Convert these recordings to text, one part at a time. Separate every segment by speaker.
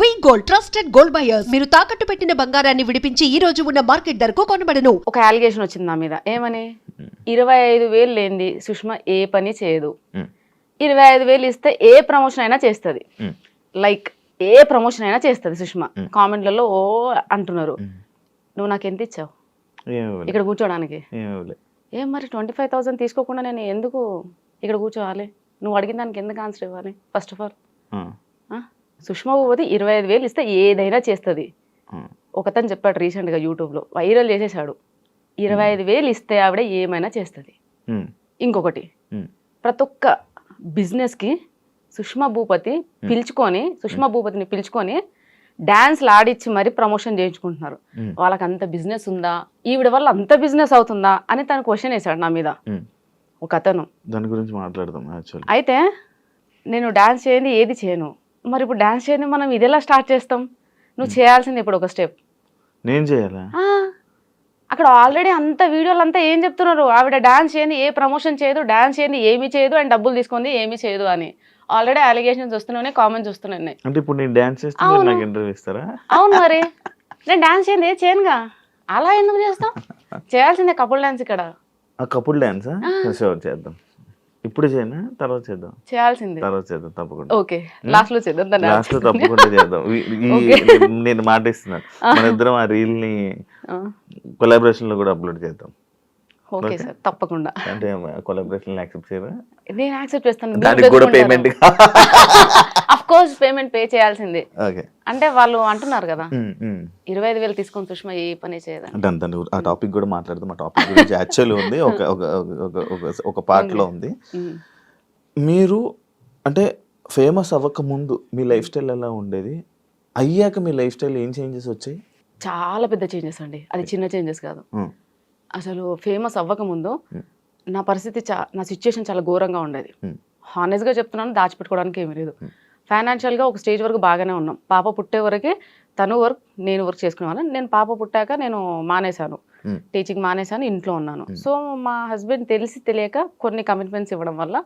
Speaker 1: V gold trusted gold buyers మీరు తాకట్టు పెట్టిన బంగారాన్ని విడిపించి ఈ రోజు ఉన్న మార్కెట్ ధరకు కొనబడను.
Speaker 2: ఒక అలిగేషన్ వచ్చింది నా మీద. ఏమని? ఇరవై ఐదు వేలు లేనిది సుష్మా ఏ పని చేయదు. ఇరవై ఐదు వేలు ఇస్తే ఏ ప్రమోషన్ అయినా చేస్తుంది. లైక్ ఏ ప్రమోషన్ అయినా చేస్తుంది సుష్మా. కామెంట్లలో ఓ అంటున్నారు. నువ్వు నాకు ఎంత ఇచ్చావు. ఇక్కడ కూర్చోడానికి.
Speaker 3: ఏం
Speaker 2: మరి ట్వంటీ ఫైవ్ థౌసండ్ తీసుకోకుండా నేను ఎందుకు ఇక్కడ కూర్చోవాలి? నువ్వు అడిగిన దానికి ఎందుకు ఆన్సర్ ఇవ్వాలి? First of all Sushma Bhupathi ఇరవై ఐదు వేలు ఇస్తే ఏదైనా చేస్తుంది. ఒకతను చెప్పాడు రీసెంట్గా యూట్యూబ్లో వైరల్ చేసేసాడు ఇరవై ఐదు వేలు ఇస్తే ఆవిడ ఏమైనా చేస్తుంది. ఇంకొకటి ప్రతి ఒక్క బిజినెస్కి సుష్మా భూపతి పిలుచుకొని సుష్మా భూపతిని పిలుచుకొని డాన్స్లు ఆడిచ్చి మరీ ప్రమోషన్ చేయించుకుంటున్నారు. వాళ్ళకి అంత బిజినెస్ ఉందా? ఈవిడ వల్ల అంత బిజినెస్ అవుతుందా? అని తను క్వశ్చన్ వేశాడు నా మీద. ఒక అతను.
Speaker 3: దాని గురించి మాట్లాడదాం
Speaker 2: అయితే నేను డాన్స్ చేయండి ఏది చేయను. మరి ఇప్పుడు డాన్స్ చేయండి మనం ఇది ఎలా స్టార్ట్ చేస్తాం? నువ్వు చేయాల్సింది ఇప్పుడు ఒక స్టెప్
Speaker 3: నేను చేయాలా?
Speaker 2: అక్కడ ఆల్రెడీ అంత వీడియోలు అంతా ఏం చెప్తున్నారు? ఆవిడ డాన్స్ చేయండి ఏ ప్రమోషన్ చేయదు డాన్స్ చేయండి ఏమీ చేయదు అండ్ డబ్బులు తీసుకుంది ఏమీ చేయదు అని. ఆల్రెడీ అలిగేషన్స్ వస్తున్నాయి కామెంట్స్ వస్తున్నాయి.
Speaker 3: అంటే ఇప్పుడు నేను డాన్స్ చేస్తే మీరు
Speaker 2: అవును.
Speaker 3: నాకు ఇంటర్వ్యూ ఇస్తారా?
Speaker 2: అవును మరి. నేను డాన్స్ చేయండి చేయనుగా. అలా ఎందుకు చేస్తాం? చేయాల్సిందే కపుల్ డాన్స్ ఇక్కడ.
Speaker 3: కపుల్ డాన్సా షూర్ చేద్దాం. ఇప్పుడు చేయనా? తర్వాత చేద్దాం.
Speaker 2: చేయాల్సిందే.
Speaker 3: తర్వాత చేద్దాం తప్పకుండా.
Speaker 2: ఓకే. లాస్ట్లో చేద్దాం
Speaker 3: లాస్ట్లో తప్పకుండా చేద్దాం. నేను మాట ఇస్తున్నాను మన ఇద్దరం ఆ రీల్ని కొలాబరేషన్లో కూడా అప్లోడ్ చేద్దాం.
Speaker 2: ఓకే సార్ తప్పకుండా.
Speaker 3: అంటే కొలాబరేషన్ యాక్సెప్ట్ చేయరా?
Speaker 2: నేను యాక్సెప్ట్ చేస్తాను
Speaker 3: దానికి కూడా payment
Speaker 2: of course payment pay చేయాల్సిందే.
Speaker 3: ఓకే
Speaker 2: అంటే వాళ్ళు అంటున్నారు కదా ఇరవై ఐదు వేలు తీసుకొని సుష్మా ఏ పని
Speaker 3: అంత ఆ టాపిక్ కూడా మాట్లాడదాం ఆ టాపిక్ గురించి యాక్చువల్ ఉంది ఒక ఒక part లో ఉంది.
Speaker 2: ఉమ్.
Speaker 3: మీరు అంటే ఫేమస్ అవ్వక ముందు మీ లైఫ్ స్టైల్ ఎలా ఉండేది? అయ్యాక మీ లైఫ్ స్టైల్ ఏం చేంజెస్ వచ్చాయి?
Speaker 2: చాలా పెద్ద చేంజెస్ అండి. అది చిన్న చేంజెస్ కాదు. అసలు ఫేమస్ అవ్వకముందు
Speaker 3: Hmm.
Speaker 2: నా పరిస్థితి నా సిచ్యుయేషన్ చాలా ఘోరంగా ఉండేది.
Speaker 3: Hmm.
Speaker 2: హానెస్ట్గా చెప్తున్నాను దాచిపెట్టుకోవడానికి ఏమీ లేదు. ఫైనాన్షియల్గా ఒక స్టేజ్ వరకు బాగానే ఉన్నాం. పాప పుట్టే వరకే తను వర్క్ నేను వర్క్ చేసుకునేవాళ్ళం. నేను పాప పుట్టాక నేను మానేశాను. టీచింగ్ మానేశాను ఇంట్లో ఉన్నాను. సో మా హస్బెండ్ తెలిసి తెలియక కొన్ని కమిట్మెంట్స్ ఇవ్వడం వల్ల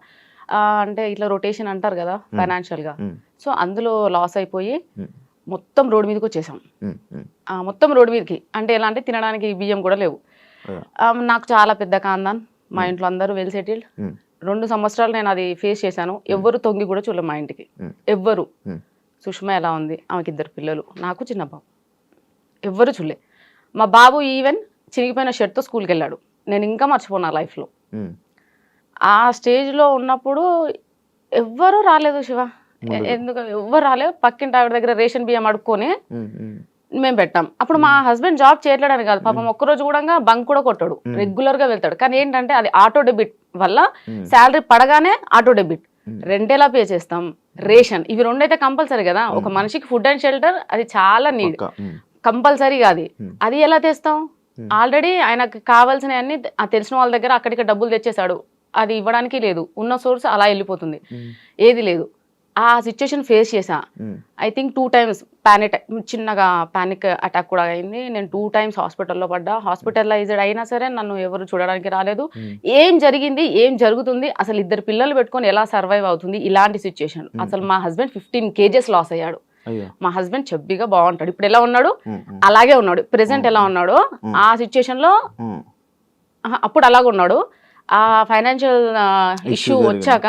Speaker 2: అంటే ఇట్లా రొటేషన్ అంటారు కదా ఫైనాన్షియల్గా సో అందులో లాస్ అయిపోయి మొత్తం రోడ్డు మీదకి వచ్చేసాం. మొత్తం రోడ్డు మీదకి. అంటే ఎలా అంటే తినడానికి బియ్యం కూడా లేవు. నాకు చాలా పెద్ద కాందాన్. మా ఇంట్లో అందరూ వెల్ సెటిల్డ్. రెండు సంవత్సరాలు నేను అది ఫేస్ చేశాను. ఎవ్వరు తొంగి కూడా చూడలేదు మా ఇంటికి. ఎవ్వరు. సుష్మా ఎలా ఉంది? ఆమెకి ఇద్దరు పిల్లలు. నాకు చిన్న బాబు. ఎవ్వరు చూడలే. మా బాబు ఈవెన్ చిరిగిపోయిన షర్ట్తో స్కూల్కి వెళ్ళాడు నేను ఇంకా మర్చిపోను నా లైఫ్లో ఆ స్టేజ్లో ఉన్నప్పుడు ఎవ్వరూ రాలేదు శివ. ఎందుకు? ఎవ్వరు రాలేదు. పక్కింటి ఆవిడ దగ్గర రేషన్ బియ్యం అడుక్కొని మేము పెట్టాం. అప్పుడు మా హస్బెండ్ జాబ్ చేయట్లేడని కాదు. పాపం ఒక్కరోజు కూడా బంక్ కూడా కొట్టాడు. రెగ్యులర్గా వెళ్తాడు. కానీ ఏంటంటే అది ఆటో డెబిట్ వల్ల. శాలరీ పడగానే ఆటో డెబిట్ ఎలా పే చేస్తాం. రేషన్. ఇవి రెండు అయితే కంపల్సరీ కదా. ఒక మనిషికి ఫుడ్ అండ్ షెల్టర్ అది చాలా నీడ్
Speaker 3: ఉమ్,
Speaker 2: కంపల్సరీగా అది. అది ఎలా తెస్తాం? ఆల్రెడీ ఆయనకు కావాల్సిన అన్ని తెలిసిన వాళ్ళ దగ్గర అక్కడికి డబ్బులు తెచ్చేశాడు. అది ఇవ్వడానికి లేదు. ఉన్న సోర్స్ అలా వెళ్ళిపోతుంది. ఏది లేదు. ఆ సిచ్యుయేషన్ ఫేస్ చేసా I think two times panic చిన్నగా ప్యానిక్ అటాక్ కూడా అయింది. నేను టూ టైమ్స్ హాస్పిటల్లో పడ్డా. హాస్పిటలైజ్డ్ అయినా సరే నన్ను ఎవరు చూడడానికి రాలేదు.
Speaker 3: Hmm.
Speaker 2: ఏం జరిగింది? ఏం జరుగుతుంది? అసలు ఇద్దరు పిల్లలు పెట్టుకొని ఎలా సర్వైవ్ అవుతుంది? ఇలాంటి సిచ్యుయేషన్ అసలు మా హస్బెండ్ ఫిఫ్టీన్ కేజెస్ లాస్ అయ్యాడు.
Speaker 3: అయ్యో.
Speaker 2: మా హస్బెండ్ చెబ్బిగా బాగుంటాడు. ఇప్పుడు ఎలా ఉన్నాడు?
Speaker 3: ఉమ్,
Speaker 2: అలాగే ఉన్నాడు. ప్రెసెంట్ ఎలా ఉన్నాడో ఆ సిచ్యుయేషన్లో అప్పుడు అలాగ ఉన్నాడు. ఆ ఫైనాన్షియల్ ఇష్యూ. వచ్చాక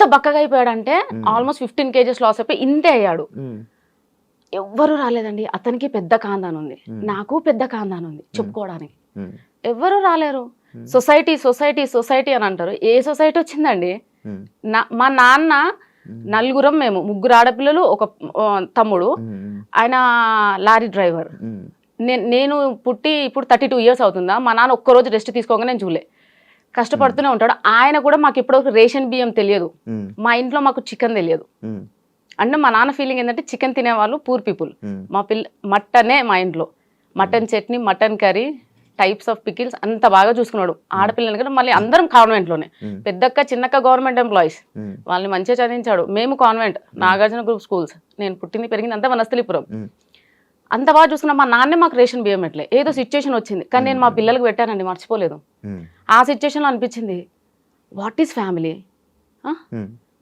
Speaker 2: ఎంత బక్కగా అయిపోయాడంటే ఆల్మోస్ట్ ఫిఫ్టీన్ కేజెస్ లాస్ అయిపోయి ఇంతే అయ్యాడు. ఎవ్వరు రాలేదండి. అతనికి పెద్ద కాందాన్ ఉంది నాకు పెద్ద కాందాన్ ఉంది చెప్పుకోవడానికి.
Speaker 3: ఉమ్,
Speaker 2: ఎవ్వరు రాలేరు. సొసైటీ సొసైటీ సొసైటీ అని అంటారు. ఏ సొసైటీ వచ్చిందండి? మా నాన్న నలుగురం మేము ముగ్గురు ఆడపిల్లలు ఒక తమ్ముడు. ఆయన లారీ డ్రైవర్. నేను నేను పుట్టి ఇప్పుడు థర్టీ టూ ఇయర్స్ అవుతుందా? మా నాన్న ఒక్కరోజు రెస్ట్ తీసుకోగా నేను చూలే కష్టపడుతూనే ఉంటాడు. ఆయన కూడా మాకు ఇప్పటివరకు రేషన్ బియ్యం తెలియదు. మా ఇంట్లో మాకు చికెన్ తెలియదు. అంటే మా నాన్న ఫీలింగ్ ఏంటంటే చికెన్ తినేవాళ్ళు పూర్ పీపుల్. మా పిల్ల మటనే మా ఇంట్లో. Mutton chutney mutton curry types of pickles అంత బాగా చూసుకున్నాడు. ఆడపిల్లలు కూడా మళ్ళీ అందరం కాన్వెంట్లోనే. పెద్దక్క చిన్నక్క గవర్నమెంట్ ఎంప్లాయీస్. వాళ్ళని మంచిగా చదివించాడు. మేము కాన్వెంట్. Nagarjuna group schools. నేను పుట్టింది పెరిగింది అంతా వనస్థలిపురం. అంత బాగా చూసుకున్న మా నాన్నే మాకు రేషన్ బియ్యం ఎట్లే ఏదో సిచ్యుయేషన్ వచ్చింది. కానీ నేను మా పిల్లలకు పెట్టానండి మర్చిపోలేదు. ఆ సిచ్యుయేషన్లో అనిపించింది what is family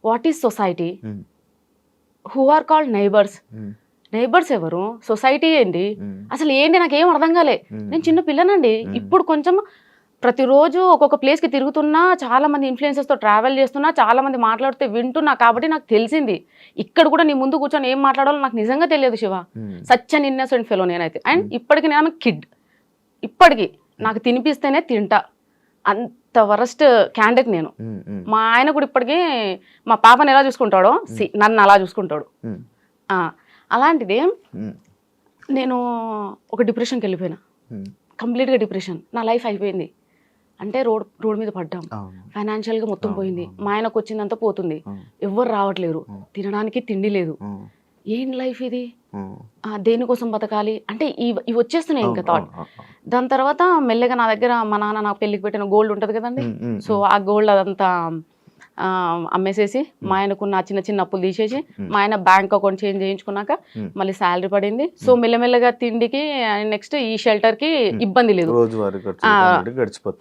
Speaker 2: what is society who are called neighbours neighbours ఎవరు? సొసైటీ ఏంటి?
Speaker 3: ఉమ్,
Speaker 2: అసలు ఏంటి? నాకు ఏం అర్థం కాలే.
Speaker 3: ఉమ్,
Speaker 2: నేను చిన్న పిల్లనండి.
Speaker 3: మ్మ్.
Speaker 2: ఇప్పుడు కొంచెం ప్రతిరోజు ఒక్కొక్క ప్లేస్కి తిరుగుతున్నా చాలా మంది ఇన్ఫ్లుయెన్సెస్తో ట్రావెల్ చేస్తున్నా చాలా మంది మాట్లాడితే వింటున్నా కాబట్టి నాకు తెలిసింది. ఇక్కడ కూడా నీ ముందు కూర్చొని ఏం మాట్లాడాలో నాకు నిజంగా తెలియదు Shiva. Such an innocent fellow నేనైతే. అండ్ ఇప్పటికి నేను కిడ్ ఇప్పటికి నాకు తినిపిస్తేనే తింటా. అంత వరస్ట్ క్యాండిడేట్ నేను. మా ఆయన కూడా ఇప్పటికీ మా పాపని ఎలా చూసుకుంటాడో సి- నన్ను అలా చూసుకుంటాడు. అలాంటిది నేను ఒక డిప్రెషన్కి వెళ్ళిపోయినా. కంప్లీట్గా డిప్రెషన్ నా లైఫ్ అయిపోయింది. అంటే రోడ్ రోడ్ మీద పడ్డాం. ఫైనాన్షియల్గా మొత్తం పోయింది. మా ఆయనకు వచ్చిందంతా పోతుంది. ఎవ్వరు రావట్లేరు. తినడానికి తిండి లేదు. ఏం లైఫ్ ఇది? దేనికోసం బతకాలి? అంటే ఇవి ఇవి వచ్చేస్తున్నాయి ఇంకా థాట్. దాని తర్వాత మెల్లగా నా దగ్గర మా నాన్న నా పెళ్ళికి పెట్టిన గోల్డ్ ఉంటుంది కదండి. సో ఆ గోల్డ్ అదంతా అమ్మేసేసి మా ఆయనకున్న చిన్న చిన్న అప్పులు తీసేసి. మా ఆయన బ్యాంక్ అకౌంట్ చేంజ్ చేయించుకున్నాక. మళ్ళీ శాలరీ పడింది. సో మెల్లమెల్లగా తిండికి నెక్స్ట్ ఈ షెల్టర్కి ఇబ్బంది లేదు.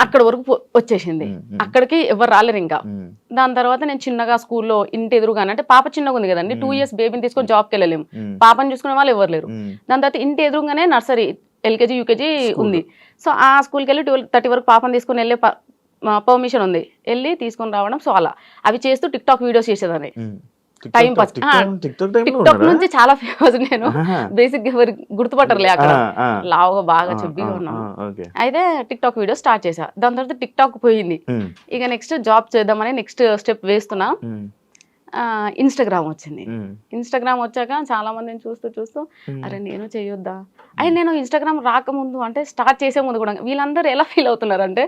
Speaker 2: అక్కడ వరకు వచ్చేసింది. అక్కడికి ఎవరు రాలేరు ఇంకా. దాని తర్వాత నేను చిన్నగా స్కూల్లో ఇంటి ఎదురుగానే అంటే పాప చిన్నగా ఉంది కదండి టూ. ఇయర్స్ బేబీని తీసుకొని జాబ్కి వెళ్ళలేము పాపని చూసుకునే వాళ్ళు ఎవరు లేరు. దాని తర్వాత ఇంటి ఎదురుగానే నర్సరీ ఎల్కేజీ యూకేజీ. ఉంది. సో ఆ స్కూల్కి వెళ్ళి ట్వెల్వ్ థర్టీ వరకు పాపని తీసుకొని వెళ్ళే పర్మిషన్ ఉంది. వెళ్ళి తీసుకొని రావడం సో అలా. అవి చేస్తూ టిక్ టాక్ వీడియోస్ చేసేదాన్ని.
Speaker 3: Tik
Speaker 2: Time
Speaker 3: tok-. టిక్?
Speaker 2: నుంచి చాలా ఫేమస్ నేను. బేసిక్ ఎవరు గుర్తుపట్టరులే అక్కడ. లావుగా బాగా
Speaker 3: ఆ,
Speaker 2: ఉన్నాను. అయితే టిక్ టాక్ వీడియో స్టార్ట్ చేసా దాని తర్వాత టిక్ టాక్ పోయింది ఇక నెక్స్ట్ జాబ్ చేద్దామని నెక్స్ట్ స్టెప్ వేస్తున్నా. ఇన్స్టాగ్రామ్ వచ్చింది ఇన్స్టాగ్రామ్ వచ్చాక చాలా మందిని చూస్తూ చూస్తూ. అరే నేను చేయొద్దా అయ్యి నేను ఇన్స్టాగ్రామ్ రాకముందు అంటే స్టార్ట్ చేసే ముందు కూడా వీళ్ళందరూ ఎలా ఫీల్ అవుతున్నారు అంటే.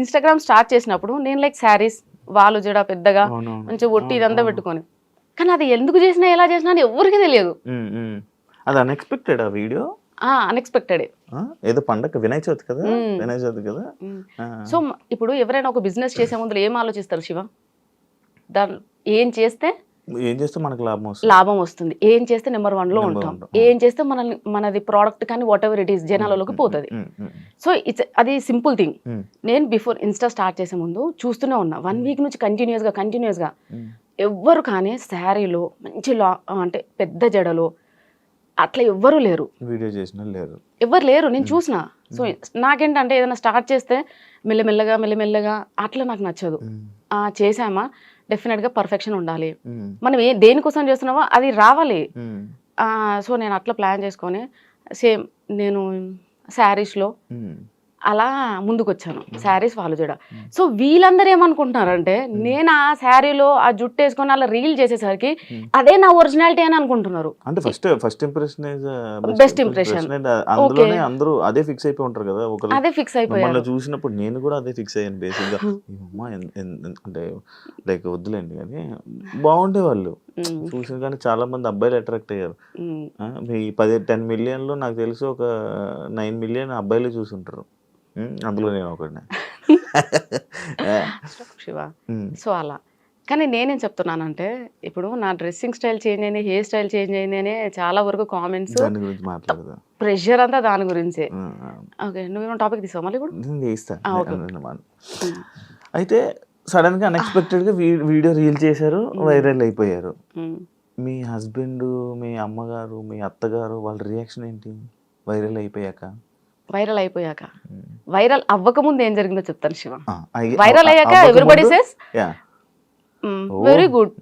Speaker 2: ఇన్స్టాగ్రామ్ స్టార్ట్ చేసినప్పుడు నేను లైక్ శారీస్ వాళ్ళు జడ పెద్దగా. మంచిగా ఒట్టి ఇదంతా. పెట్టుకొని కానీ అది ఎందుకు చేసినా ఎలా చేసినా అని ఎవరికి తెలియదు.
Speaker 3: అది అన్ఎక్స్పెక్టెడ్ ఆ వీడియో
Speaker 2: అన్ఎక్స్పెక్టెడ్
Speaker 3: ఏదో పండగ వినాయక చవితి కదా. వినాయక చవితి కదా.
Speaker 2: సో ఇప్పుడు ఎవరైనా ఒక బిజినెస్ చేసే ముందు ఏం ఆలోచిస్తారు శివ దాని ఏం చేస్తే
Speaker 3: ఏం చేస్తే మనకు లాభం వస్తుంది?
Speaker 2: లాభం వస్తుంది. ఏం చేస్తే నెంబర్
Speaker 3: వన్లో
Speaker 2: ఉంటాం. ఏం చేస్తే మనల్ని మనది ప్రోడక్ట్ కానీ వాట్ ఎవర్ ఇట్ ఈస్ జనాలలోకి పోతుంది. సో ఇట్స్ అది సింపుల్ థింగ్ నేను బిఫోర్ ఇన్స్టా స్టార్ట్ చేసే ముందు చూస్తూనే ఉన్నా. వన్ వీక్ నుంచి కంటిన్యూస్గా కంటిన్యూస్గా
Speaker 3: ఉమ్,
Speaker 2: ఎవ్వరు కానీ శారీలో మంచి లా అంటే పెద్ద జడలో అట్లా ఎవ్వరూ లేరు.
Speaker 3: వీడియో చేసిన లేరు.
Speaker 2: ఎవ్వరు లేరు. నేను చూసిన. సో నాకేంటంటే ఏదైనా స్టార్ట్ చేస్తే మెల్లమెల్లగా మెల్లమెల్లగా అట్లా నాకు నచ్చదు.
Speaker 3: ఉమ్,
Speaker 2: ఆ, చేసామా డెఫినెట్గా పర్ఫెక్షన్ ఉండాలి మనం ఏ దేనికోసం చేస్తున్నామో అది రావాలి. సో నేను అట్లా ప్లాన్ చేసుకొని సేమ్ నేను శారీస్లో అలా ముందుకు వచ్చాను శారీస్ వాళ్ళు చూడ సో వీళ్ళందరూ ఏమనుకుంటున్నారంటే నేను ఆ శారీలో ఆ జుట్టు వేసుకొని అలా రీల్ చేసేసరికి. అదే నా ఒరిజినాలిటీ అని అనుకుంటున్నారు.
Speaker 3: అంటే first first impression
Speaker 2: Best impression.
Speaker 3: అందులోనే. అందరూ అదే ఫిక్స్ అయిపోయి ఉంటారు కదా
Speaker 2: అదే ఫిక్స్ అయిపోయారు.
Speaker 3: చూసినప్పుడు నేను కూడా అదే ఫిక్స్ అయ్యాను బేసిక్గా అమ్మా అంటే లైక్ వద్దులేండి కానీ బాగుండే వాళ్ళు చూసిన కానీ చాలా మంది అబ్బాయిలు అట్రాక్ట్ అయ్యారు. మీ పది టెన్ మిలియన్లో నాకు తెలిసి ఒక నైన్ మిలియన్ అబ్బాయిలే చూసుంటారు. అందులో నేను ఒకడిని.
Speaker 2: శివ. సో అలా. కానీ నేనేం చెప్తున్నానంటే ఇప్పుడు నా డ్రెస్సింగ్ స్టైల్ చేంజ్ అయింది హెయిర్ స్టైల్ చేంజ్ అయింది అనే చాలా వరకు కామెంట్స్
Speaker 3: దాని గురించి మాట్లాడదా.
Speaker 2: ప్రెషర్ అంతా దాని గురించే. ఓకే నువ్వేమో టాపిక్ తీసావు మళ్ళీ ఇప్పుడు.
Speaker 3: అయితే సడన్గా అన్ఎక్స్పెక్టెడ్గా వీడియో రీల్ చేశారు వైరల్ అయిపోయారు. మీ హస్బెండ్ మీ అమ్మగారు మీ అత్తగారు వాళ్ళ రియాక్షన్ ఏంటి? వైరల్ అయిపోయాక?
Speaker 2: వైరల్ అయిపోయాక. వైరల్ అవ్వక ముందు ఏం జరిగిందో చెప్తాను శివ. వైరల్ అయ్యాక ఎవ్రీబడి సేస్. Very good.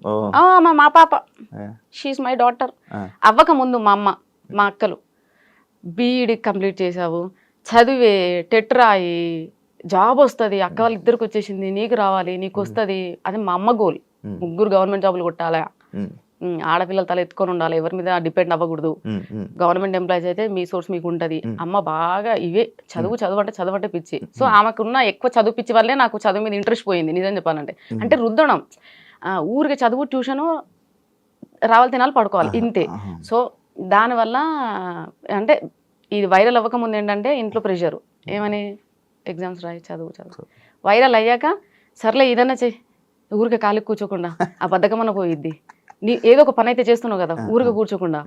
Speaker 2: మా మా పాప. She's my daughter. అవ్వక ముందు మా అమ్మ మా అక్కలు బీఈడి కంప్లీట్ చేసావు చదివే టెట్ రాయి జాబ్ వస్తుంది అక్క వాళ్ళ ఇద్దరికి వచ్చేసింది నీకు రావాలి నీకు వస్తుంది. అది మా అమ్మ గోల్ ముగ్గురు గవర్నమెంట్ జాబులు కొట్టాలా. ఆడపిల్లల తల ఎత్తుకొని ఉండాలి. ఎవరి మీద డిపెండ్ అవ్వకూడదు. గవర్నమెంట్ ఎంప్లాయీస్ అయితే మీ సోర్స్ మీకు ఉంటుంది. అమ్మ బాగా ఇవే చదువు చదువు అంటే చదువు అంటే పిచ్చి సో ఆమెకున్న ఎక్కువ చదువు పిచ్చి వల్లే నాకు చదువు మీద ఇంట్రెస్ట్ పోయింది. నిజం చెప్పాలంటే. అంటే రుద్దడం ఊరికి చదువు ట్యూషను రావాలి తినాలి పడుకోవాలి. ఇంతే. సో దానివల్ల అంటే ఇది వైరల్ అవ్వక ముందు ఏంటంటే ఇంట్లో ప్రెషర్. ఏమని? ఎగ్జామ్స్ రాయి చదువు చదువు. వైరల్ అయ్యాక సర్లే ఇదన్నా చెయ్యి ఊరికే ఖాళీ కూర్చోకుండా. ఆ బద్ధకమన్న పోయిద్ది. నీ ఏదో ఒక పని అయితే చేస్తున్నావు కదా ఊరికే కూర్చోకుండా.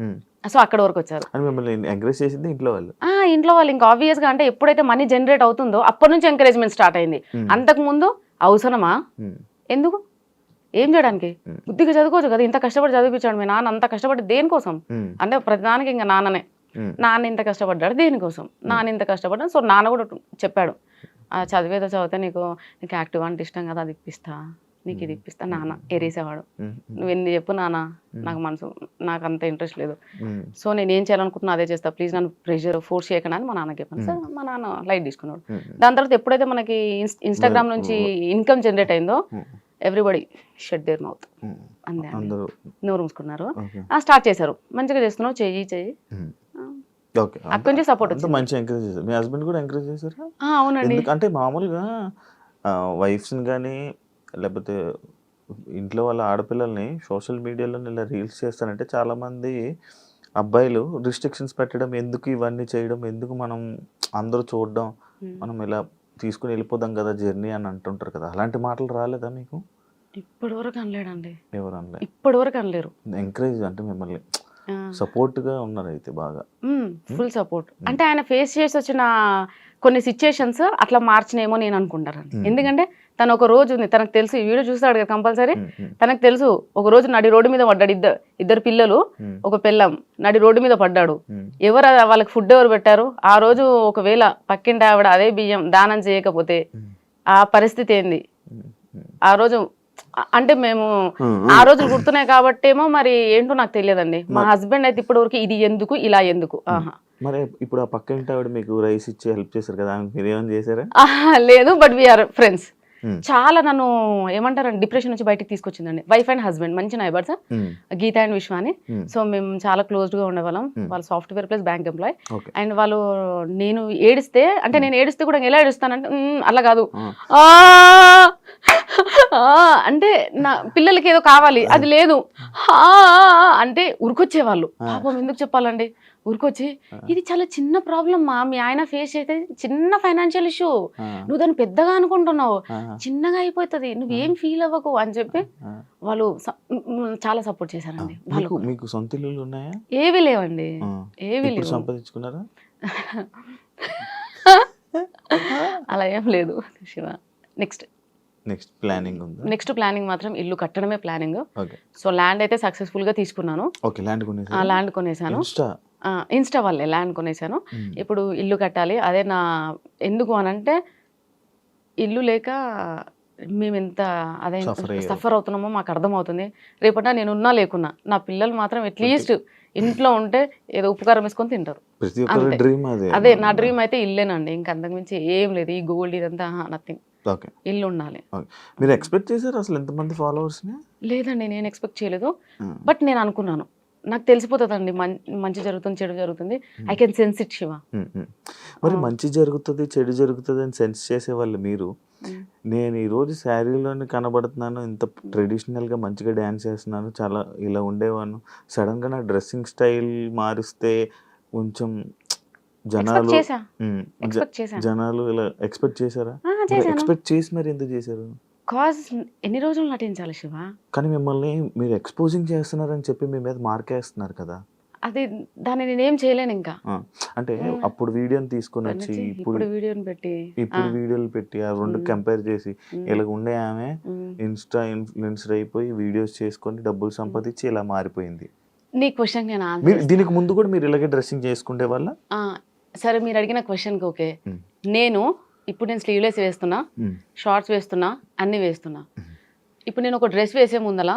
Speaker 2: సో అక్కడ వరకు వచ్చారు.
Speaker 3: మిమ్మల్ని ఇంట్లో వాళ్ళు.
Speaker 2: ఆ ఇంట్లో వాళ్ళు ఇంకా ఆబ్వియస్గా అంటే ఎప్పుడైతే మనీ జనరేట్ అవుతుందో అప్పటి నుంచి ఎంకరేజ్మెంట్ స్టార్ట్ అయింది. అంతకు ముందు అవసరమా? ఎందుకు? ఏం చేయడానికి. బుద్ధిగా చదువుకోవచ్చు కదా ఇంత కష్టపడి చదివించాడు మీ నాన్న అంత కష్టపడి దేనికోసం? అంటే ప్రతిదానికి ఇంకా నాన్ననే. నాన్న ఇంత కష్టపడ్డాడు దేనికోసం? నాన్న ఇంత కష్టపడ్డాడు. సో నాన్న కూడా చెప్పాడు ఆ చదివేదో చదివితే నీకు నీకు యాక్టివ్ అంటే ఇష్టం కదా అది ఇప్పిస్తా. నీకు ఇది ఇప్పిస్తా నాన్న ఎరేసేవాడు నువ్వు ఎన్ని చెప్పు నాన్న నాకు మనసు నాకు అంత ఇంట్రెస్ట్ లేదు. సో నేను ఏం చేయాలనుకుంటున్నా అదే చేస్తా. ప్లీజ్ నన్ను ప్రెషర్ ఫోర్స్ చేయకుండా అని మా నాన్నకి చెప్పాను. సార్ మా నాన్న లైట్ తీసుకున్నాడు. దాని తర్వాత ఎప్పుడైతే మనకి ఇన్స్టాగ్రామ్ నుంచి ఇన్కమ్ జనరేట్ అయిందో ఎవ్రీబడి షెడ్ దేర్ మౌత్. అందే నోరు మూసుకున్నారు. స్టార్ట్ చేశారు. మంచిగా చేస్తున్నావు చెయ్యి చెయ్యి. అక్కడి నుంచి సపోర్ట్
Speaker 3: అంత
Speaker 2: వచ్చింది.
Speaker 3: మంచి ఎంకరేజ్ చేశారు. మీ హస్బెండ్ కూడా ఎంకరేజ్ చేశారా?
Speaker 2: అవునండి.
Speaker 3: ఎందుకంటే మామూలుగా వైఫ్స్ని కానీ లేకపోతే ఇంట్లో వాళ్ళ ఆడపిల్లల్ని సోషల్ మీడియాలో ఇలా రీల్స్ చేస్తానంటే చాలామంది అబ్బాయిలు రిస్ట్రిక్షన్స్ పెట్టడం ఎందుకు ఇవన్నీ చేయడం ఎందుకు మనం అందరూ చూడడం. మనం ఇలా తీసుకుని వెళ్ళిపోదాం కదా జర్నీ అని అంటుంటారు కదా. అలాంటి మాటలు రాలేదా మీకు?
Speaker 2: ఇప్పటి వరకు అనలేడండి.
Speaker 3: ఎవరు అనలే?
Speaker 2: ఇప్పటి వరకు అనలేరు.
Speaker 3: ఎంకరేజ్ అంటే మిమ్మల్ని సపోర్ట్గా ఉన్నారు అయితే బాగా
Speaker 2: ఫుల్ సపోర్ట్. అంటే ఆయన ఫేస్ చేసి వచ్చిన కొన్ని సిచ్యుయేషన్స్ అట్లా మార్చినేమో నేను
Speaker 3: Hmm.
Speaker 2: ఎందుకంటే తను ఒక రోజు తనకు తెలుసు ఈ వీడియో చూస్తాడు కదా కంపల్సరీ. తనకు తెలుసు ఒక రోజు నడి రోడ్డు మీద పడ్డాడు ఇద్దరు ఇద్దరు పిల్లలు ఒక పిల్లం నడి రోడ్డు మీద పడ్డాడు. ఎవరు వాళ్ళకి ఫుడ్ ఎవరు పెట్టారు? ఆ రోజు ఒకవేళ పక్కింటి ఆవిడ అదే బియ్యం దానం చేయకపోతే ఆ పరిస్థితి ఏంది. ఆ రోజు అంటే మేము ఆ రోజులు గుర్తున్నాయి కాబట్టేమో మరి ఏంటో నాకు తెలియదండి. మా హస్బెండ్ అయితే ఇప్పటి వరకు ఇది ఎందుకు ఇలా ఎందుకు? ఆహా.
Speaker 3: మరి ఇప్పుడు ఆ పక్క ఇంటి ఆవిడ మీకు రైస్ ఇచ్చి హెల్ప్ చేశారు కదా ఆమెకు మీరు ఏమైనా చేశారా?
Speaker 2: లేదు బట్ వీఆర్ ఫ్రెండ్స్. చాలా నన్ను ఏమంటారండి డిప్రెషన్ నుంచి బయటికి తీసుకొచ్చిందండి. వైఫ్ అండ్ హస్బెండ్ మంచి neighbours
Speaker 3: um,
Speaker 2: Geeta and Vishwa అని.
Speaker 3: ఉమ్,
Speaker 2: సో మేము చాలా క్లోజ్డ్గా ఉండేవాళ్ళం.
Speaker 3: Hmm.
Speaker 2: వాళ్ళు software plus bank employee and వాళ్ళు నేను ఏడిస్తే అంటే నేను ఏడిస్తే కూడా ఎలా ఏడుస్తానంటే "మ్మ్, అలా కాదు. అంటే నా పిల్లలకి ఏదో కావాలి. అది లేదు. ఆ, అంటే ఉరికొచ్చేవాళ్ళు. పాపం ఎందుకు చెప్పాలండి? ఉరికొచ్చి ఇది చాలా చిన్న ప్రాబ్లం మా మీ ఆయన ఫేస్ అయితే చిన్న ఫైనాన్షియల్ ఇష్యూ. నువ్వు దాన్ని పెద్దగా అనుకుంటున్నావు. చిన్నగా అయిపోతుంది. నువ్వేం ఫీల్ అవ్వకు అని చెప్పి. వాళ్ళు చాలా సపోర్ట్ చేశారండి వాళ్ళు.
Speaker 3: మీకు సొంత ఉన్నాయా?
Speaker 2: ఏవి లేవండి. ఏవి లేవు.
Speaker 3: సంపాదించుకున్నారా?
Speaker 2: అలా ఏం లేదు శివ. నెక్స్ట్
Speaker 3: నెక్స్ట్ ప్లానింగ్ ఉందా?
Speaker 2: నెక్స్ట్ ప్లానింగ్ మాత్రం ఇల్లు కట్టడమే ప్లానింగ్ సో ల్యాండ్ అయితే సక్సెస్ఫుల్గా తీసుకున్నాను.
Speaker 3: ఓకే ల్యాండ్
Speaker 2: కొనేసాను.
Speaker 3: ఇన్స్టా
Speaker 2: వల్లే ల్యాండ్ కొనేసాను ఇప్పుడు ఇల్లు కట్టాలి. అదే నా ఎందుకు అనంటే ఇల్లు లేక మేము ఎంత అదే. సఫర్ అవుతున్నామో మాకు అర్థమవుతుంది. రేపట నేను ఉన్నా లేకున్నా నా పిల్లలు మాత్రం అట్లీస్ట్ ఇంట్లో ఉంటే ఏదో ఉపకారం వేసుకొని తింటారు.
Speaker 3: అదే
Speaker 2: నా డ్రీమ్ అయితే ఇల్లేనండి. ఇంకా అంతకుమించి ఏం లేదు. ఈ గోల్డ్ ఇదంతా నథింగ్ ఇల్లు ఉండాలి.
Speaker 3: మీరు ఎక్స్పెక్ట్ చేశారు అసలు ఎంతమంది ఫాలోవర్స్
Speaker 2: లేదండి నేను ఎక్స్పెక్ట్ చేయలేదు. బట్ నేను అనుకున్నాను. నాకు తెలిసిపోతుందండి మంచి జరుగుతుంది చెడు జరుగుతుంది. I can sense it Shiva.
Speaker 3: మరి. మంచి జరుగుతుంది చెడు జరుగుతుంది అని సెన్స్ చేసే వాళ్ళు మీరు. నేను ఈ రోజు శారీలోనే కనబడుతున్నాను ఇంత ట్రెడిషనల్గా మంచిగా డ్యాన్స్ చేస్తున్నాను చాలా ఇలా ఉండేవాను. సడన్గా నా డ్రెస్సింగ్ స్టైల్ మారిస్తే కొంచెం జనాలు జనాలు ఇలా ఎక్స్పెక్ట్ చేశారా? ఎక్స్పెక్ట్ చేసి మరి ఎందుకు చేశారు?
Speaker 2: కాజ్ ఎన్ని రోజులు నటించాలి శివ
Speaker 3: కానీ మిమ్మల్ని మీరు ఎక్స్పోజింగ్ చేస్తున్నారని చెప్పి మీ మీద మార్కేస్తున్నారు కదా
Speaker 2: అది దాన్ని నేనేం చేయలేను ఇంకా
Speaker 3: అంటే. అప్పుడు వీడియోని తీసుకొని వచ్చి ఇప్పుడు
Speaker 2: వీడియోని పెట్టి
Speaker 3: ఇప్పుడు. వీడియోలు పెట్టి ఆ రెండు. కంపేర్ చేసి ఇలా ఉండే ఆమె. ఇన్స్టా ఇన్ఫ్లుయెన్సర్ అయిపోయి వీడియోస్ చేసుకొని డబ్బులు సంపాదించి ఇలా మారిపోయింది
Speaker 2: నీ క్వశ్చన్ నేను
Speaker 3: దీనికి ముందు కూడా మీరు ఇలాగే డ్రెస్సింగ్ చేసుకుంటే వల్ల
Speaker 2: సరే మీరు అడిగిన క్వశ్చన్కి ఓకే. నేను ఇప్పుడు నేను స్లీవ్లెస్ వేస్తున్నా షార్ట్స్ వేస్తున్నా అన్ని వేస్తున్నా. ఇప్పుడు నేను ఒక డ్రెస్ వేసే ముందల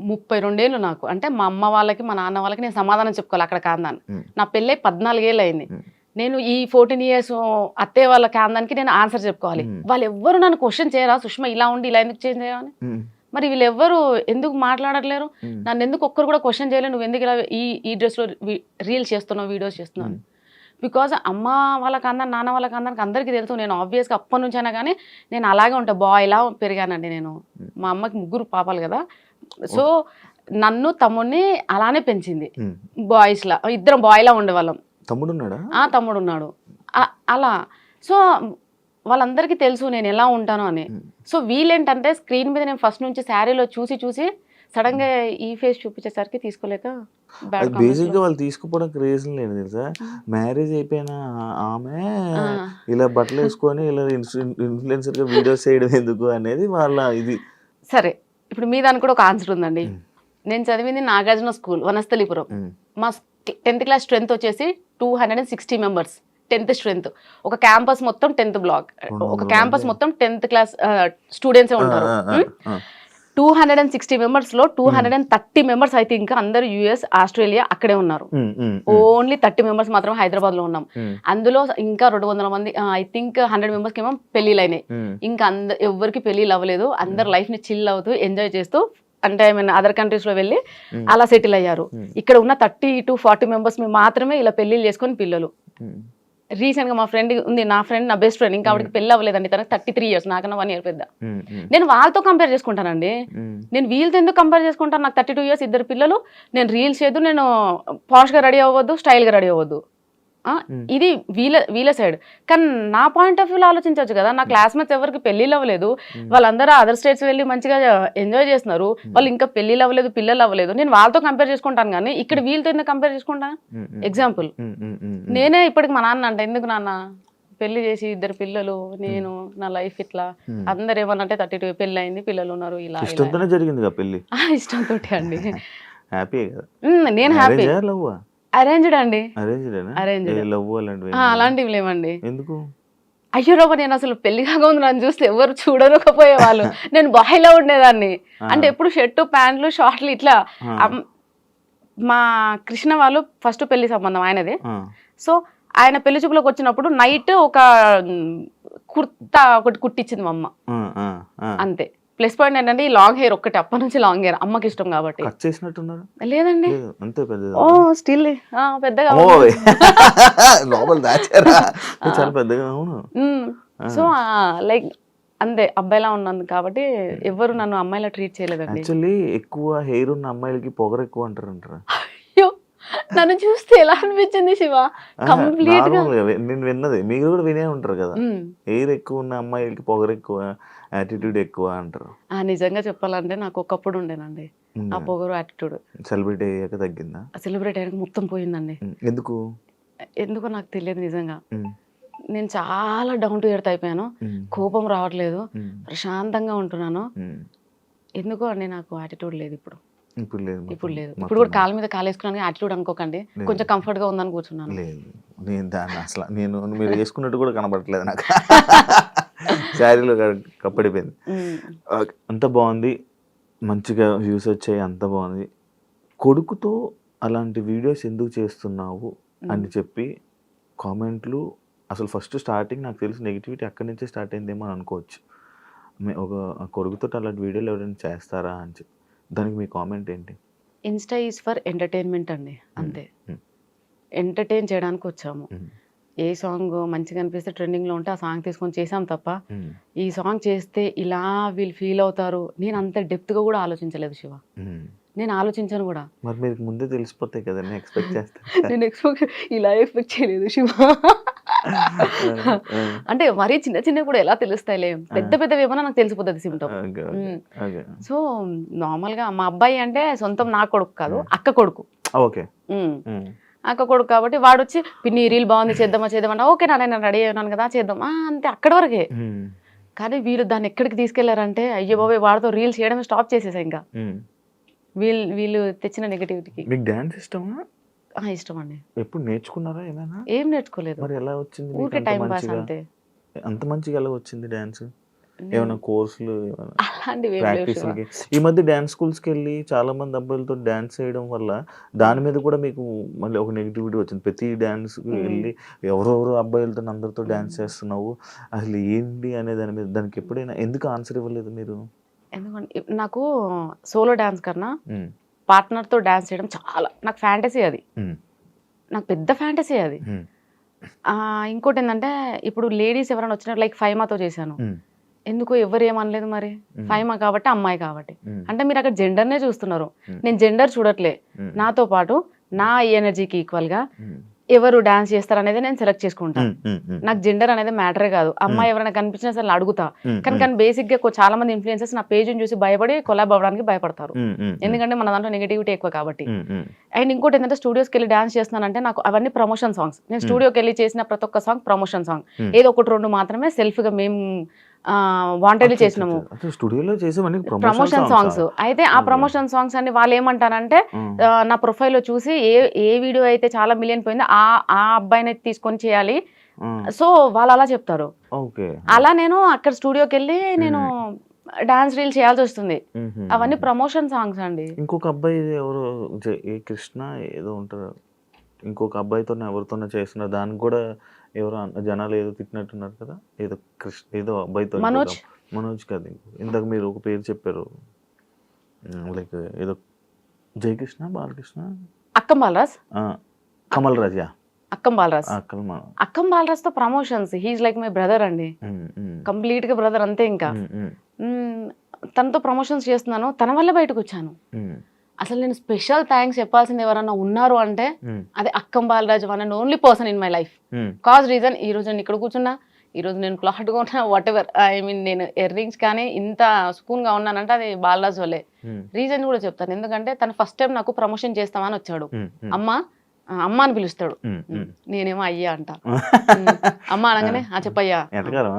Speaker 2: ముప్పై రెండేళ్ళు నాకు. అంటే మా అమ్మ వాళ్ళకి మా నాన్న వాళ్ళకి నేను సమాధానం చెప్పుకోవాలి అక్కడ కాందాన్ని. నా పెళ్ళై పద్నాలుగేళ్ళు అయింది. నేను ఈ ఫోర్టీన్ ఇయర్స్ అత్తయ్య వాళ్ళ కాందానికి నేను ఆన్సర్ చెప్పుకోవాలి. వాళ్ళు ఎవ్వరు నన్ను క్వశ్చన్ చేయరా? సుష్మా ఇలా ఉండి ఇలా ఎందుకు చేంజ్ చేయమని మరి వీళ్ళు ఎవ్వరు ఎందుకు మాట్లాడట్లేరు? నన్ను ఎందుకు ఒక్కరు కూడా క్వశ్చన్ చేయలేదు నువ్వు ఎందుకు ఇలా ఈ ఈ డ్రెస్లో రీల్స్ చేస్తున్నావు వీడియోస్ చేస్తున్నావు. బికాజ్ అమ్మ వాళ్ళకి అందరు నాన్న వాళ్ళకి అందరికి అందరికీ తెలుసు. నేను ఆబ్వియస్గా అప్పటి నుంచి అయినా కానీ నేను అలాగే ఉంటా. బాయ్లా పెరిగానండి నేను. మా అమ్మకి ముగ్గురు పాపాలు కదా. సో నన్ను తమ్ముడిని అలానే పెంచింది. బాయ్స్లా ఇద్దరం బాయ్లా ఉండేవాళ్ళం.
Speaker 3: తమ్ముడు ఉన్నాడా
Speaker 2: ఆ తమ్ముడు ఉన్నాడు అలా. సో వాళ్ళందరికీ తెలుసు నేను ఎలా ఉంటాను అని. సో వీళ్ళేంటంటే స్క్రీన్ మీద నేను ఫస్ట్ నుంచి శారీలో చూసి చూసి సడన్గా ఈ ఫేస్ చూపించేసరికి తీసుకోలేక
Speaker 3: అది
Speaker 2: బేసిక్గా
Speaker 3: వాళ్ళు తీసుకోవడానికి రీజన్ లేదు తెలుసా? మ్యారేజ్ అయిపోయిన ఆ- ఆమె ఇలా బట్టలు వేసుకొని ఇలా ఇన్ఫ్లుయెన్సర్గా వీడియోస్ చేయడం ఎందుకు అనేది వాళ్ళ ఇది.
Speaker 2: సరే ఇప్పుడు మీ దానికి కూడా ఒక ఆన్సర్ ఉందండి.
Speaker 3: మ్మ్.
Speaker 2: నేను చదివింది నాగార్జున స్కూల్ వనస్థలిపురం.
Speaker 3: ఉమ్,
Speaker 2: మా టెన్త్ క్లాస్ స్ట్రెంత్ వచ్చేసి two hundred and sixty members tenth strength. ఒక క్యాంపస్ మొత్తం టెన్త్ బ్లాక్.
Speaker 3: రెండు
Speaker 2: ఒక క్యాంపస్. మొత్తం టెన్త్ క్లాస్ స్టూడెంట్స్ ఉంటారు. టూ హండ్రెడ్ అండ్ సిక్స్టీ మెంబర్స్లో two hundred and thirty members అయితే ఇంకా అందరు యుఎస్ ఆస్ట్రేలియా అక్కడే ఉన్నారు. ఓన్లీ థర్టీ మెంబర్స్ మాత్రం హైదరాబాద్లో ఉన్నాం.
Speaker 3: ఉమ్,
Speaker 2: అందులో ఇంకా రెండు వందల మంది ఐ థింక్ హండ్రెడ్ మెంబర్స్కి ఏమో పెళ్ళిళ్ళు అయినాయి.
Speaker 3: ఉమ్,
Speaker 2: ఇంకా అందరు ఎవరికి పెళ్ళిళ్ళు అవ్వలేదు. అందరు లైఫ్ని చిల్ అవుతూ ఎంజాయ్ చేస్తూ అంటే ఐ మీన్ అదర్ కంట్రీస్లో వెళ్ళి అలా సెటిల్ అయ్యారు. ఇక్కడ ఉన్న థర్టీ టు ఫార్టీ మెంబర్స్ మాత్రమే ఇలా పెళ్ళిళ్ళు చేసుకొని పిల్లలు. రీసెంట్గా మా ఫ్రెండ్ ఉంది నా ఫ్రెండ్ నా బెస్ట్ ఫ్రెండ్ ఇంకా ఆవిడకి పెళ్ళి అవ్వలేదండి. తనకి థర్టీ త్రీ ఇయర్స్ నాకన్నా వన్ ఇయర్ పెద్ద. నేను వాళ్ళతో కంపేర్ చేసుకుంటానండి. నేను వీళ్ళతో ఎందుకు కంపేర్ చేసుకుంటాను? నాకు థర్టీ టూ ఇయర్స్ ఇద్దరు పిల్లలు. నేను రీల్స్ చేయదు నేను పాష్గా రెడీ అవ్వద్దు స్టైల్గా రెడీ అవ్వద్దు. ఇది వీళ్ళ వీళ్ళ సైడ్ కానీ నా పాయింట్ ఆఫ్ వ్యూలో ఆలోచించవచ్చు కదా నా క్లాస్మేట్స్ ఎవరికి పెళ్ళిళ్ళు అవ్వలేదు. వాళ్ళందరూ అదర్ స్టేట్స్ వెళ్ళి మంచిగా ఎంజాయ్ చేస్తున్నారు వాళ్ళు ఇంకా పెళ్ళిళ్ళు అవ్వలేదు పిల్లలు అవ్వలేదు నేను వాళ్ళతో కంపేర్ చేసుకుంటాను కానీ ఇక్కడ వీళ్ళతో ఎందుకు కంపేర్ చేసుకుంటాను? ఎగ్జాంపుల్. నేనే ఇప్పటికి మా నాన్న అంట ఎందుకు నాన్న? పెళ్ళి చేసి ఇద్దరు పిల్లలు నేను నా లైఫ్ ఇట్లా. అందరు ఏమన్నంటే థర్టీ టూ పెళ్ళి అయింది పిల్లలు ఉన్నారు ఇలా
Speaker 3: ఇష్టంతోనే జరిగిందిగా
Speaker 2: పెళ్ళి ఇష్టంతో అండి.
Speaker 3: హ్యాపీ
Speaker 2: నేను హ్యాపీ అరేంజ్డ్ అండి. Arranged.
Speaker 3: లవ్ అలాంటివి
Speaker 2: ఆ, అలాంటివి లేవండి.
Speaker 3: ఎందుకు?
Speaker 2: అయ్యో రోబా నేను అసలు పెళ్ళి కాకముందు నన్ను చూస్తే ఎవరు చూడలేకపోయే వాళ్ళు నేను బాయిలో ఉండేదాన్ని. అంటే ఎప్పుడు షర్టు ప్యాంట్లు షార్ట్లు ఇట్లా మా కృష్ణ వాళ్ళు ఫస్ట్ పెళ్ళి సంబంధం ఆయనది. సో ఆయన పెళ్ళి చూపులోకి వచ్చినప్పుడు నైట్ ఒక కుర్తా ఒకటి కుట్టించింది మా అమ్మ. అంతే. ప్లస్ పాయింట్ ఏంటంటే ఈ లాంగ్ హెయిర్ ఒక్కటి అప్పటి నుంచి లాంగ్ హెయిర్ అమ్మకి ఇష్టం కాబట్టి.
Speaker 3: కట్ చేసినట్టున్నారు
Speaker 2: లేదండి.
Speaker 3: లేదు, అంతే పెద్దది.
Speaker 2: ఓ స్టిల్. పెద్దగా.
Speaker 3: లోపల దాచారా? చాలా పెద్దగా అవును.
Speaker 2: సో లైక్ అంతే అబ్బాయిలా ఉన్నది కాబట్టి ఎవరు నన్ను అమ్మాయిలా ట్రీట్ చేయలేదండి.
Speaker 3: యాక్చువల్లీ ఎక్కువ హెయిర్ ఉన్న అమ్మాయిలకి పొగరు ఎక్కువ అంటారు అంటారు
Speaker 2: అయ్యో నన్ను చూస్తే ఎలా అనిపించింది శివ? కంప్లీట్గా
Speaker 3: నేను విన్నది మీరు కూడా వినే ఉంటారు కదా. హెయిర్ ఎక్కువ ఉన్న అమ్మాయిలకి పొగరు ఎక్కువ. యాటిట్యూడ్ ఎక్కువ అంటారు.
Speaker 2: ఆ నిజంగా చెప్పాలంటే నాకు ఒకప్పుడు ఉండేనండి ఆ పొగరు యాటిట్యూడ్
Speaker 3: సెలబ్రిటీ అయ్యాక తగ్గిందా?
Speaker 2: సెలబ్రేట్ అయ్యాక మొత్తం పోయిందండి.
Speaker 3: ఎందుకు?
Speaker 2: ఎందుకో నాకు తెలియదు నిజంగా. నేను చాలా డౌన్ టు ఎర్త్ అయిపోయాను. కోపం రావట్లేదు. ప్రశాంతంగా ఉంటున్నాను. ఎందుకో అండి నాకు యాటిట్యూడ్ లేదు ఇప్పుడు.
Speaker 3: ఇప్పుడు లేదు.
Speaker 2: ఇప్పుడు లేదు. ఇప్పుడు కూడా కాలు మీద కాలు వేసుకున్నాను యాటిట్యూడ్ అనుకోకండి. కొంచెం కంఫర్ట్గా ఉందని కూర్చున్నాను.
Speaker 3: లేదు. నేను దాన్ని అసలు నేను మీరు వేసుకున్నట్టు కూడా కనబడట్లేదు నాకు. శారీలో కప్పడిపోయింది. అంత బాగుంది. మంచిగా వ్యూస్ వచ్చాయి. అంత బాగుంది. కొడుకుతో అలాంటి వీడియోస్ ఎందుకు చేస్తున్నావు అని చెప్పి కామెంట్లు అసలు ఫస్ట్ స్టార్టింగ్ నాకు తెలిసి నెగిటివిటీ అక్కడి నుంచే స్టార్ట్ అయిందేమో అని అనుకోవచ్చు. మే- ఒక కొడుకుతో అలాంటి వీడియోలు ఎవరైనా చేస్తారా అని చెప్పి. దానికి మీ కామెంట్ ఏంటి?
Speaker 2: ఇన్స్టా ఈజ్ ఫర్ ఎంటర్టైన్మెంట్ అండి. అంతే. ఎంటర్టైన్ చేయడానికి వచ్చాము. ఏ సాంగ్ మంచిగా అనిపిస్తే ట్రెండింగ్లో ఉంటే ఆ సాంగ్ తీసుకొని చేసాం తప్ప. ఈ సాంగ్ చేస్తే ఇలా వీళ్ళు ఫీల్ అవుతారు. నేను అంత డెప్త్గా కూడా ఆలోచించలేదు శివ. నేను ఆలోచించను కూడా.
Speaker 3: మరి మీకు ముందే తెలిసిపోతాయి కదా నేను ఎక్స్పెక్ట్ చేస్తాను
Speaker 2: నేను ఎక్స్పెక్ట్ ఇలా ఎక్స్పెక్ట్ చేయలేదు శివ. అంటే మరీ చిన్న చిన్న కూడా ఎలా తెలుస్తాయిలే. పెద్ద పెద్దవి ఏమన్నా నాకు తెలిసిపోతుంది సిమ్టమ్ సో నార్మల్గా మా అబ్బాయి అంటే సొంతం నా కొడుకు కాదు అక్క కొడుకు.
Speaker 3: ఓకే.
Speaker 2: అక్క కొడుకు కాబట్టి వాడు వచ్చి పిన్ని రీల్ బాగుంది చేద్దామా చేద్దామా ఓకే నా నేను రెడీ అయినాను కదా చేద్దాం. ఆ, అంతే అక్కడి వరకే. కానీ వీళ్ళు దాన్ని ఎక్కడికి తీసుకెళ్ళారంటే అయ్యో బాబాయ్ వాడితో రీల్స్ చేయడమే స్టాప్ చేసేసా ఇంకా. వీళ్ళు వీళ్ళు తెచ్చిన నెగటివిటీకి
Speaker 3: మీకు డ్యాన్స్ ఇష్టమా?
Speaker 2: ఇష్టం అండి.
Speaker 3: ఎప్పుడు నేర్చుకున్నారా ఏమైనా?
Speaker 2: ఏం నేర్చుకోలేదు.
Speaker 3: మరి ఎలా వచ్చింది?
Speaker 2: ఊరికే టైం పాస్ అంతే.
Speaker 3: అంత మంచిగా ఎలా వచ్చింది డ్యాన్స్ ఏమైనా కోర్సులు ఈ మధ్య డ్యాన్స్ స్కూల్స్కి వెళ్ళి చాలా మంది అబ్బాయిలతో డ్యాన్స్ చేయడం వల్ల దాని మీద కూడా మీకు మళ్ళీ ఒక నెగిటివిటీ వచ్చింది. ప్రతి డ్యాన్స్ వెళ్ళి ఎవరెవరు అబ్బాయిలతో అందరితో డ్యాన్స్ చేస్తున్నావు అసలు ఏంటి అనే దాని మీద దానికి ఎప్పుడైనా ఎందుకు ఆన్సర్ ఇవ్వలేదు మీరు?
Speaker 2: ఎందుకంటే నాకు సోలో డాన్స్ కన్నా
Speaker 3: ఉమ్,
Speaker 2: పార్ట్నర్తో డాన్స్ చేయడం చాలా నాకు ఫ్యాంటసీ అది. నాకు పెద్ద ఫ్యాంటసీ అది. ఇంకోటి ఏంటంటే ఇప్పుడు లేడీస్ ఎవరైనా వచ్చినట్టు లైక్ ఫైమాతో చేశాను. ఎందుకు ఎవరు ఏమనలేదు మరి? ఫైమా కాబట్టి అమ్మాయి కాబట్టి. అంటే మీరు అక్కడ జెండర్నే చూస్తున్నారు.
Speaker 3: Hmm.
Speaker 2: నేను జెండర్ చూడట్లే. నాతో పాటు నా ఎనర్జీకి ఈక్వల్గా ఎవరు డాన్స్ చేస్తారు అనేది నేను సెలెక్ట్ చేసుకుంటాను నాకు జెండర్ అనేది మ్యాటరే కాదు. అమ్మాయి ఎవరైనా కనిపించినా సరే అడుగుతా. కానీ కానీ బేసిక్గా చాలా మంది ఇన్ఫ్లుయెన్సెస్ నా పేజ్ని చూసి భయపడి కొలాబ్ అవ్వడానికి భయపడతారు. ఎందుకంటే మన దాంట్లో నెగిటివిటీ ఎక్కువ కాబట్టి. అండ్ ఇంకోటి ఏంటంటే స్టూడియోస్కి వెళ్ళి డాన్స్ చేస్తున్నానంటే నాకు అవన్నీ ప్రమోషన్ సాంగ్స్ నేను స్టూడియోకి వెళ్ళి చేసిన ప్రతి ఒక్క సాంగ్ ప్రమోషన్ సాంగ్. ఏదో ఒకటి రెండు మాత్రమే సెల్ఫ్గా మేము వాంటెడ్ చేసినాము.
Speaker 3: స్టూడియోలో
Speaker 2: ప్రమోషన్ సాంగ్స్ అయితే ఆ. ప్రమోషన్ సాంగ్స్ అన్ని వాళ్ళు ఏమంటారంటే నా ప్రొఫైల్లో చూసి ఏ ఏ వీడియో అయితే చాలా మిలియన్ పోయిందో ఆ ఆ అబ్బాయిని అయితే తీసుకొని చేయాలి. సో వాళ్ళు అలా చెప్తారు అలా నేను అక్కడ స్టూడియోకి వెళ్ళి నేను డాన్స్ రీల్ చేయాల్సి వస్తుంది. అవన్నీ ప్రమోషన్ సాంగ్స్ అండి.
Speaker 3: ఇంకొక అబ్బాయి ఎవరు? ఏ కృష్ణ ఏదో ఉంటారు. ఇంకొక అబ్బాయితో ఎవరితోనో చేస్తున్నారు. దానికి కూడా ఎవరో జనాలు ఏదో తిట్టినట్టున్నారు కదా ఏదో కృష్ణ ఏదో అబ్బాయితో
Speaker 2: మనోజ్?
Speaker 3: మనోజ్ కాదు ఇంకో- ఇందాక మీరు ఒక పేరు చెప్పారు. లైక్ ఏదో Jayakrishna Balakrishna?
Speaker 2: Akkam Balaraj?
Speaker 3: Kamal Raj yeah.
Speaker 2: Akkam Balraj. Akkam బాలరాజ్తో promotions. He's like my brother అండి. కంప్లీట్గా బ్రదర్ అంతే ఇంకా. తనతో ప్రమోషన్స్ చేస్తున్నాను. తన వల్ల బయటకు వచ్చాను. అసలు నేను స్పెషల్ థ్యాంక్స్ చెప్పాల్సింది ఎవరన్నా ఉన్నారు అంటే అది Akkam Balraj one and only person in my life. Cause reason ఈ రోజు నేను ఇక్కడ కూర్చున్నా ఈ రోజు నేను క్లాట్గా ఉన్నా వాట్ ఎవర్ ఐ మీన్ నేను ఇయర్ కానీ ఇంత సుకూన్గా ఉన్నానంటే అది బాలరాజ్ వల్లే. రీజన్ కూడా చెప్తాను. ఎందుకంటే తను ఫస్ట్ టైం నాకు ప్రమోషన్ చేస్తామని వచ్చాడు. అమ్మ అమ్మ అని పిలుస్తాడు. నేనేమో అయ్యా అంట. అమ్మ అనగానే ఆ చెప్పయ్యా.